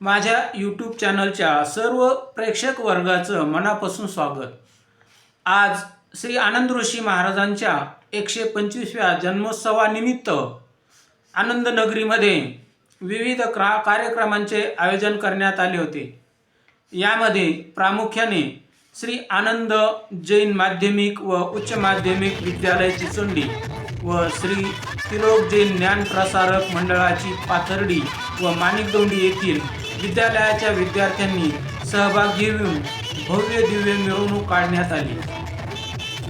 माझ्या यूट्यूब चॅनलच्या सर्व प्रेक्षक वर्गाचं मनापासून स्वागत. आज श्री आनंद ऋषी महाराजांच्या एकशे पंचवीसव्या जन्मोत्सवानिमित्त आनंदनगरीमध्ये विविध क्रा कार्यक्रमांचे आयोजन करण्यात आले होते. यामध्ये प्रामुख्याने श्री आनंद जैन माध्यमिक व उच्च माध्यमिक विद्यालय चिचोंडी व श्री तिलोक जैन ज्ञान प्रसारक मंडळाची पाथर्डी व माणिकदोंडी येथील विद्यालयाच्या विद्यार्थ्यांनी सहभाग घेऊन भव्य दिव्य मिरवणूक काढण्यात आली.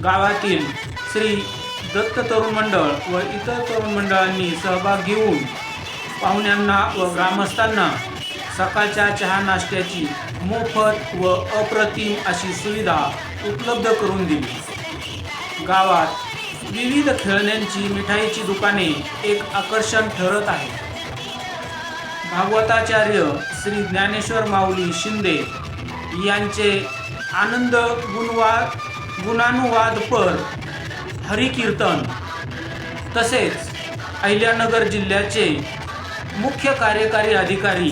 गावातील श्री दत्त तरुण मंडळ व इतर तरुण मंडळांनी सहभाग घेऊन पाहुण्यांना व ग्रामस्थांना सकाळच्या चहा नाश्त्याची मोफत व अप्रतिम अशी सुविधा उपलब्ध करून दिली. गावात विविध खेळण्यांची मिठाईची दुकाने एक आकर्षण ठरत आहे भागवताचार्य श्री ज्ञानेश्वर माऊली शिंदे यांचे आनंद गुणवाद गुणानुवादपर हरिकीर्तन तसेच अहिल्यानगर जिल्ह्याचे मुख्य कार्यकारी अधिकारी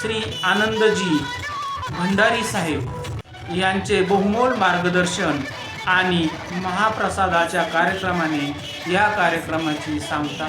श्री आनंदजी भंडारी साहेब यांचे बहुमोल मार्गदर्शन आणि महाप्रसादाच्या कार्यक्रमाने या कार्यक्रमाची सांगता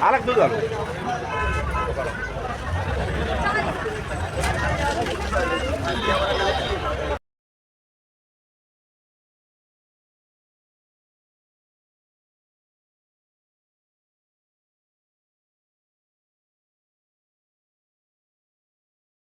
আর এক দুধ আলো